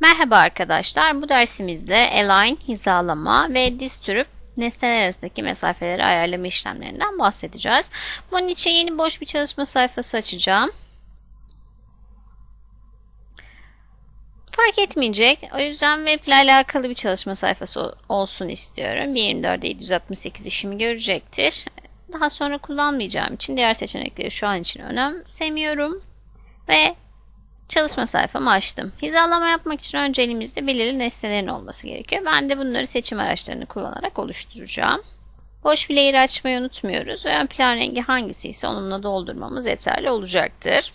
Merhaba arkadaşlar. Bu dersimizde align, hizalama ve diz türüp nesneler arasındaki mesafeleri ayarlama işlemlerinden bahsedeceğiz. Bunun için yeni boş bir çalışma sayfası açacağım. Fark etmeyecek. O yüzden web ile alakalı bir çalışma sayfası olsun istiyorum. 1.24'de 768 işimi görecektir. Daha sonra kullanmayacağım için diğer seçenekleri şu an için önemsemiyorum. Ve Çalışma sayfamı açtım. Hizalama yapmak için önce elimizde belirli nesnelerin olması gerekiyor. Ben de bunları seçim araçlarını kullanarak oluşturacağım. Boş bir açmayı unutmuyoruz ön plan rengi hangisi ise onunla doldurmamız yeterli olacaktır.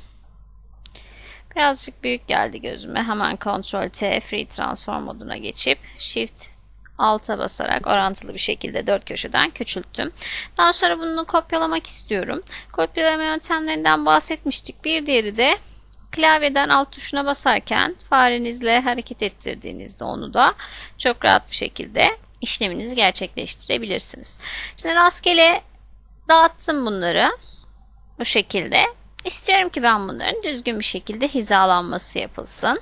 Birazcık büyük geldi gözüme. Hemen Ctrl T Free Transform moduna geçip Shift alta basarak orantılı bir şekilde dört köşeden küçülttüm. Daha sonra bunu kopyalamak istiyorum. Kopyalama yöntemlerinden bahsetmiştik. Bir diğeri de klavyeden alt tuşuna basarken farenizle hareket ettirdiğinizde onu da çok rahat bir şekilde işleminizi gerçekleştirebilirsiniz. Şimdi rastgele dağıttım bunları bu şekilde. İstiyorum ki ben bunların düzgün bir şekilde hizalanması yapılsın.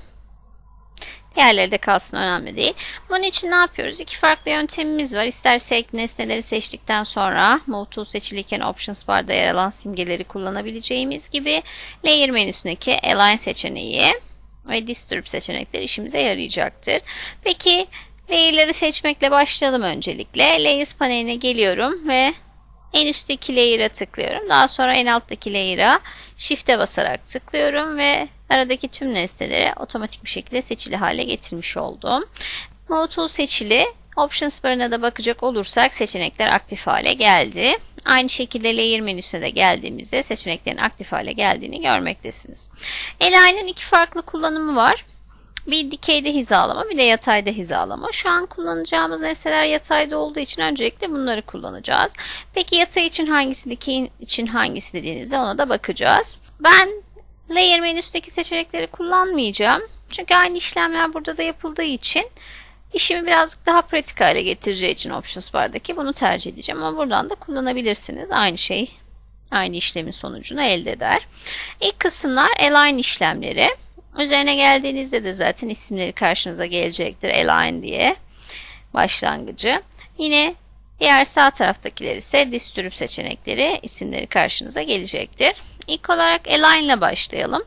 Diğerleri kalsın önemli değil. Bunun için ne yapıyoruz? İki farklı yöntemimiz var. İstersek nesneleri seçtikten sonra Move Tool seçiliyken Options barda yer alan simgeleri kullanabileceğimiz gibi Layer menüsündeki Align seçeneği ve Disturb seçenekleri işimize yarayacaktır. Peki layer'ları seçmekle başlayalım öncelikle. Layers paneline geliyorum ve en üstteki layer'a tıklıyorum. Daha sonra en alttaki layer'a shift'e basarak tıklıyorum ve aradaki tüm nesneleri otomatik bir şekilde seçili hale getirmiş oldum. Move Tool seçili. Options barına da bakacak olursak seçenekler aktif hale geldi. Aynı şekilde Layer menüsüne de geldiğimizde seçeneklerin aktif hale geldiğini görmektesiniz. Align'ın iki farklı kullanımı var. Bir dikeyde hizalama bir de yatayda hizalama. Şu an kullanacağımız nesneler yatayda olduğu için öncelikle bunları kullanacağız. Peki yatay için hangisi dikey için hangisi dediğinizde ona da bakacağız. Ben layer menüsündeki seçenekleri kullanmayacağım. Çünkü aynı işlemler burada da yapıldığı için işimi birazcık daha pratik hale getireceği için Options bardaki bunu tercih edeceğim. Ama buradan da kullanabilirsiniz. Aynı şey aynı işlemin sonucunu elde eder. İlk kısımlar align işlemleri. Üzerine geldiğinizde de zaten isimleri karşınıza gelecektir. Align diye başlangıcı. Yine diğer sağ taraftakiler ise distürüp seçenekleri isimleri karşınıza gelecektir. İlk olarak align ile başlayalım.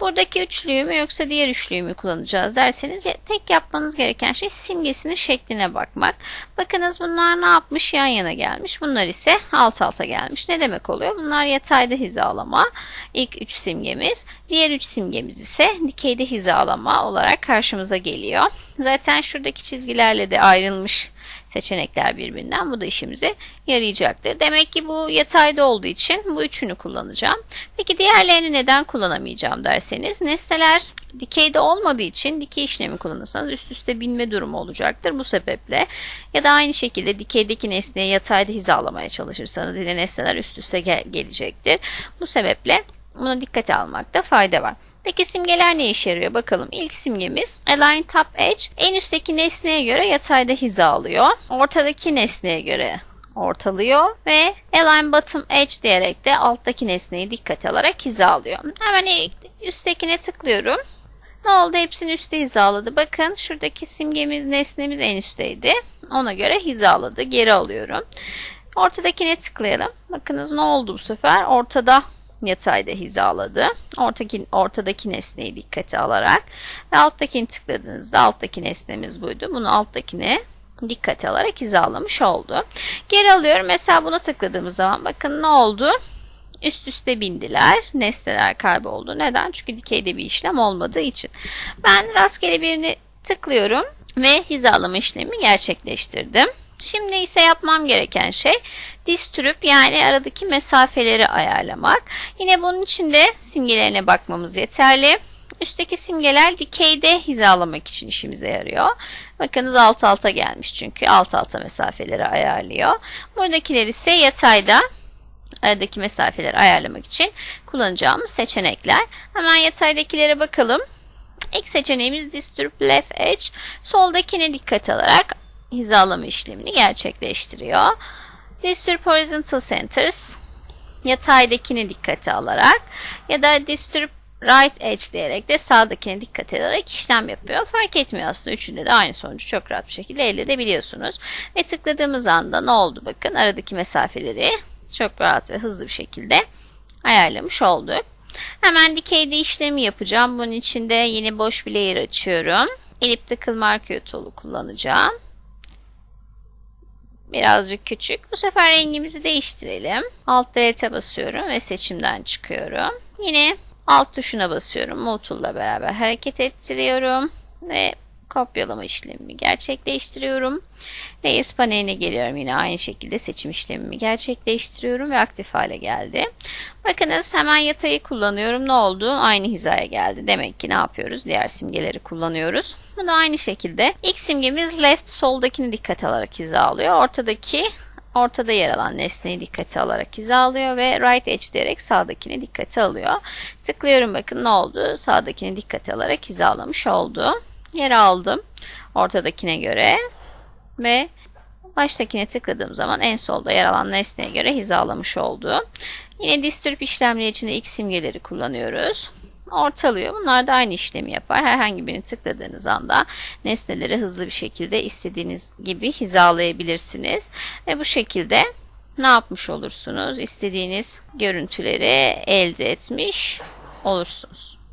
Buradaki üçlüyü mü yoksa diğer üçlüyü mü kullanacağız derseniz tek yapmanız gereken şey simgesinin şekline bakmak. Bakınız bunlar ne yapmış? Yan yana gelmiş. Bunlar ise alt alta gelmiş. Ne demek oluyor? Bunlar yatayda hizalama. İlk üç simgemiz. Diğer üç simgemiz ise dikeyde hizalama olarak karşımıza geliyor. Zaten şuradaki çizgilerle de ayrılmış seçenekler birbirinden. Bu da işimize yarayacaktır. Demek ki bu yatayda olduğu için bu üçünü kullanacağım. Peki diğerlerini neden kullanamayacağım derseniz nesneler dikeyde olmadığı için dikey işlemi kullanırsanız üst üste binme durumu olacaktır. Bu sebeple ya da aynı şekilde dikeydeki nesneyi yatayda hizalamaya çalışırsanız yine nesneler üst üste gel gelecektir. Bu sebeple buna dikkate almakta fayda var. Peki simgeler ne işe yarıyor bakalım. İlk simgemiz Align Top Edge. En üstteki nesneye göre yatayda hizalıyor. Ortadaki nesneye göre ortalıyor ve Align Bottom Edge diyerek de alttaki nesneyi dikkate alarak hizalıyor. Hemen üsttekine tıklıyorum. Ne oldu? Hepsini üstte hizaladı. Bakın şuradaki simgemiz, nesnemiz en üstteydi. Ona göre hizaladı. Geri alıyorum. Ortadakine tıklayalım. Bakınız ne oldu bu sefer? Ortada yatayda hizaladı. Ortaki, ortadaki nesneyi dikkate alarak ve alttakini tıkladığınızda alttaki nesnemiz buydu. Bunu alttakine dikkate alarak hizalamış oldu. Geri alıyorum. Mesela buna tıkladığımız zaman bakın ne oldu? Üst üste bindiler. Nesneler kayboldu. Neden? Çünkü dikeyde bir işlem olmadığı için. Ben rastgele birini tıklıyorum ve hizalama işlemi gerçekleştirdim. Şimdi ise yapmam gereken şey diz türüp yani aradaki mesafeleri ayarlamak. Yine bunun için de simgelerine bakmamız yeterli. Üstteki simgeler dikeyde hizalamak için işimize yarıyor. Bakınız alt alta gelmiş çünkü alt alta mesafeleri ayarlıyor. Buradakiler ise yatayda aradaki mesafeleri ayarlamak için kullanacağımız seçenekler. Hemen yataydakilere bakalım. İlk seçeneğimiz Disturb Left Edge. Soldakine dikkat alarak hizalama işlemini gerçekleştiriyor. Disturb Horizontal Centers yataydakini dikkate alarak ya da Disturb right edge diyerek de sağdakine dikkat ederek işlem yapıyor. Fark etmiyor aslında. Üçünde de aynı sonucu çok rahat bir şekilde elde edebiliyorsunuz. Ve tıkladığımız anda ne oldu bakın aradaki mesafeleri çok rahat ve hızlı bir şekilde ayarlamış olduk. Hemen dikeyde işlemi yapacağım. Bunun için de yine boş bir layer açıyorum. Elliptical marker tool'u kullanacağım. Birazcık küçük. Bu sefer rengimizi değiştirelim. Alt Delete basıyorum ve seçimden çıkıyorum. Yine alt tuşuna basıyorum. Move tool'la beraber hareket ettiriyorum ve kopyalama işlemimi gerçekleştiriyorum. Layers paneline geliyorum. Yine aynı şekilde seçim işlemimi gerçekleştiriyorum ve aktif hale geldi. Bakınız hemen yatayı kullanıyorum. Ne oldu? Aynı hizaya geldi. Demek ki ne yapıyoruz? Diğer simgeleri kullanıyoruz. Bu da aynı şekilde. İlk simgemiz left soldakini dikkate alarak hizalıyor. Ortadaki ortada yer alan nesneyi dikkate alarak hizalıyor ve right edge diyerek sağdakini dikkate alıyor. Tıklıyorum bakın ne oldu? Sağdakini dikkate alarak hizalamış oldu. Yer aldım ortadakine göre ve baştakine tıkladığım zaman en solda yer alan nesneye göre hizalamış oldu. Yine distürp işlemleri için de ilk simgeleri kullanıyoruz. Ortalıyor. Bunlar da aynı işlemi yapar. Herhangi birini tıkladığınız anda nesneleri hızlı bir şekilde istediğiniz gibi hizalayabilirsiniz. Ve bu şekilde ne yapmış olursunuz? İstediğiniz görüntüleri elde etmiş olursunuz.